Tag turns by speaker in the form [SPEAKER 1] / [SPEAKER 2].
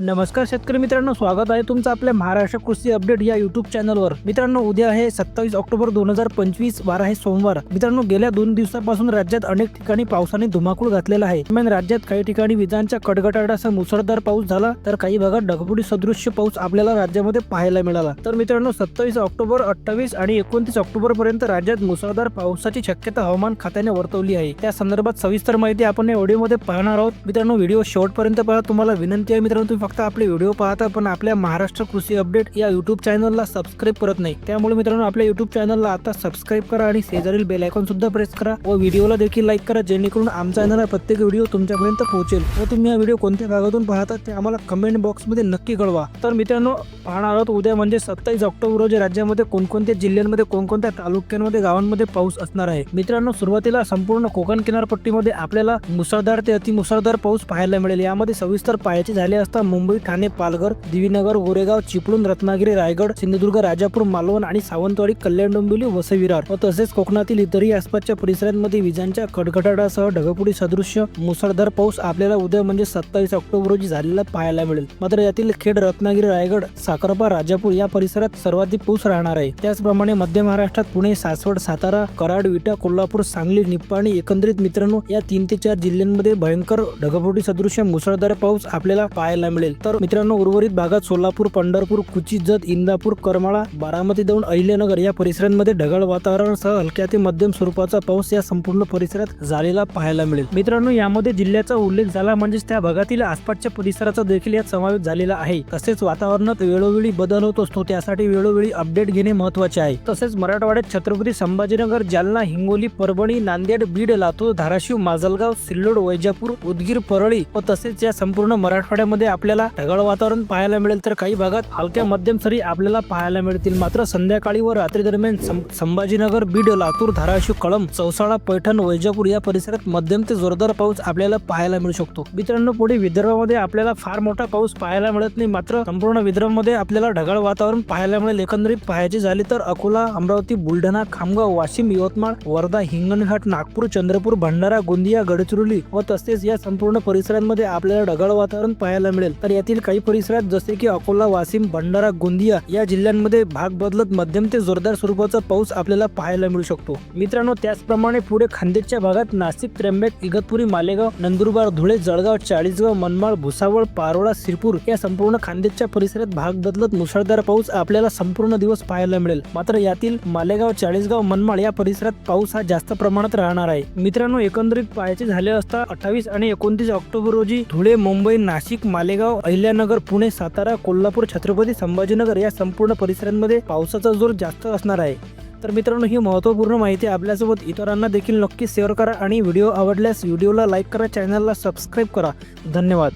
[SPEAKER 1] नमस्कार शेतकरी मित्रांनो स्वागत आहे तुमचं आपल्या महाराष्ट्र कृषी अपडेट या युट्यूब चॅनलवर मित्रांनो उद्या आहे सत्तावीस ऑक्टोबर दोन हजार पंचवीस वार आहे सोमवार. मित्रांनो गेल्या दोन दिवसापासून राज्यात अनेक ठिकाणी पावसाने धुमाकूळ घातलेला आहे. दरम्यान राज्यात काही ठिकाणी विजांच्या कडगटाटासह मुसळधार पाऊस झाला तर काही भागात ढगफुटी सदृश्य पाऊस आपल्याला राज्यामध्ये पाहायला मिळाला. तर मित्रांनो सत्तावीस ऑक्टोबर अठ्ठावीस आणि एकोणतीस ऑक्टोबर पर्यंत राज्यात मुसळधार पावसाची शक्यता हवामान खात्याने वर्तवली आहे. त्या संदर्भात सविस्तर माहिती आपण या व्हिडिओमध्ये पाहणार आहोत. मित्रांनो व्हिडिओ शेवटपर्यंत पहा. तुम्हाला विनंती आहे मित्रांनो तुम्ही फक्त आपले व्हिडिओ पाहता पण आपल्या महाराष्ट्र कृषी अपडेट या युट्यूब चॅनलला सबस्क्राईब करत नाही. त्यामुळे मित्रांनो आपल्या युट्यूब चॅनलला आता सबस्क्राईब करा आणि शेजारील बेल आयकॉन सुद्धा प्रेस करा व व्हिडिओला देखील लाईक करा जेणेकरून आमचा येणारा प्रत्येक व्हिडिओ तुमच्यापर्यंत पोहोचेल. व तुम्ही हा व्हिडिओ कोणत्या भागातून पाहता ते आम्हाला कमेंट बॉक्समध्ये नक्की कळवा. तर मित्रांनो पाहणार आहोत उद्या म्हणजे सत्तावीस ऑक्टोबर रोजी राज्यामध्ये कोणकोणत्या जिल्ह्यांमध्ये कोणकोणत्या तालुक्यांमध्ये गावांमध्ये पाऊस असणार आहे. मित्रांनो सुरुवातीला संपूर्ण कोकण किनारपट्टीमध्ये आपल्याला मुसळधार ते अतिमुसळधार पाऊस पाहायला मिळेल. यामध्ये सविस्तर पाहायचे झाले असता मुंबई ठाणे पालघर दिवीनगर गोरेगाव चिपळूण रत्नागिरी रायगड सिंधुदुर्ग राजापूर मालवण आणि सावंतवाडी कल्याण डोंबिवली वसई विरार व तसेच कोकणातील इतरही आसपासच्या परिसरांमध्ये विजांच्या कडकडाटासह ढगपुडी सदृश्य मुसळधार पाऊस आपल्याला उद्या म्हणजे सत्तावीस ऑक्टोबर रोजी झालेला पाहायला मिळेल. मात्र यातील खेड रत्नागिरी रायगड साखरपा राजापूर या परिसरात सर्वाधिक पाऊस राहणार आहे. त्याचप्रमाणे मध्य महाराष्ट्रात पुणे सासवड सातारा कराड विटा कोल्हापूर सांगली निप्पाणी एकंदरीत मित्रांनो या तीन ते चार जिल्ह्यांमध्ये भयंकर ढगफुटी सदृश्य मुसळधार पाऊस आपल्याला पाहायला मिळेल. तर मित्रांनो उर्वरित भागात सोलापूर पंढरपूर कुची जत इंदापूर करमाळा बारामती दौंड अहिल्यानगर या परिसरांमध्ये ढगाळ वातावरणासह हलक्या ते मध्यम स्वरूपाचा पाऊस या संपूर्ण परिसरात झालेला पाहायला मिळेल. मित्रांनो यामध्ये जिल्ह्याचा उल्लेख झाला म्हणजेच त्या भागातील आसपासच्या परिसराचा देखील यात समावेश झालेला आहे. तसेच वातावरणात वेळोवेळी बदल होत असतो त्यासाठी वेळोवेळी अपडेट घेणे महत्त्वाचे आहे. तसेच मराठवाड्यात छत्रपती संभाजीनगर जालना हिंगोली परभणी नांदेड बीड लातूर धाराशिव माजलगाव सिल्लोड वैजापूर उदगीर परळी व तसेच या संपूर्ण मराठवाड्यामध्ये आपल्याला ढगाळ वातावरण पाहायला मिळेल तर काही भागात हलक्या मध्यम सरी आपल्याला पाहायला मिळतील. मात्र संध्याकाळी व रात्री दरम्यान सं- संभाजीनगर बीड लातूर धाराशिव कळम चौसाळा पैठण वैजापूर या परिसरात मध्यम ते जोरदार पाऊस आपल्याला पाहायला मिळू शकतो. मित्रांनो पुढे विदर्भामध्ये आपल्याला फार मोठा पाऊस पाहायला मिळत नाही. मात्र संपूर्ण विदर्भामध्ये आपल्याला ढगाळ वातावरण पाहायला मिळेल. एकंदरीत पाहायची झाली तर अकोला अमरावती बुलढाणा खामगाव वाशिम यवतमाळ वर्धा हिंगणघाट नागपूर चंद्रपूर भंडारा गोंदिया गडचिरोली व तसेच या संपूर्ण परिसरांमध्ये आपल्याला ढगाळ वातावरण पाहायला मिळेल. तर यातील काही परिसरात जसे की अकोला वाशिम भंडारा गोंदिया या जिल्ह्यांमध्ये भाग बदलत मध्यम ते जोरदार स्वरूपाचा पाऊस आपल्याला पाहायला मिळू शकतो. मित्रांनो त्याचप्रमाणे पुढे खानदेशच्या भागात नाशिक त्र्यंबक इगतपुरी मालेगाव नंदुरबार धुळे जळगाव चाळीसगाव मनमाळ भुसावळ पारोळा सिरपूर या संपूर्ण खानदेशच्या परिसरात भाग बदलत मुसळधार पाऊस आपल्याला संपूर्ण दिवस पाहायला मिळेल. मात्र यातील मालेगाव चाळीसगाव मनमाळ या परिसरात पाऊस हा जास्त प्रमाणात राहणार आहे. मित्रांनो एकंदरीत पाहायचे झाले असता अठ्ठावीस आणि एकोणतीस ऑक्टोबर रोजी धुळे मुंबई नाशिक मालेगाव अहिल्यानगर पुणे सातारा कोल्हापूर छत्रपती संभाजीनगर या संपूर्ण परिसरांमध्ये पावसाचा जोर जास्त असणार आहे. तर मित्रांनो ही महत्त्वपूर्ण माहिती आपल्यासोबत इतरांना देखील नक्की शेअर करा आणि व्हिडिओ आवडल्यास व्हिडिओला लाईक करा चॅनलला सबस्क्राईब करा. धन्यवाद.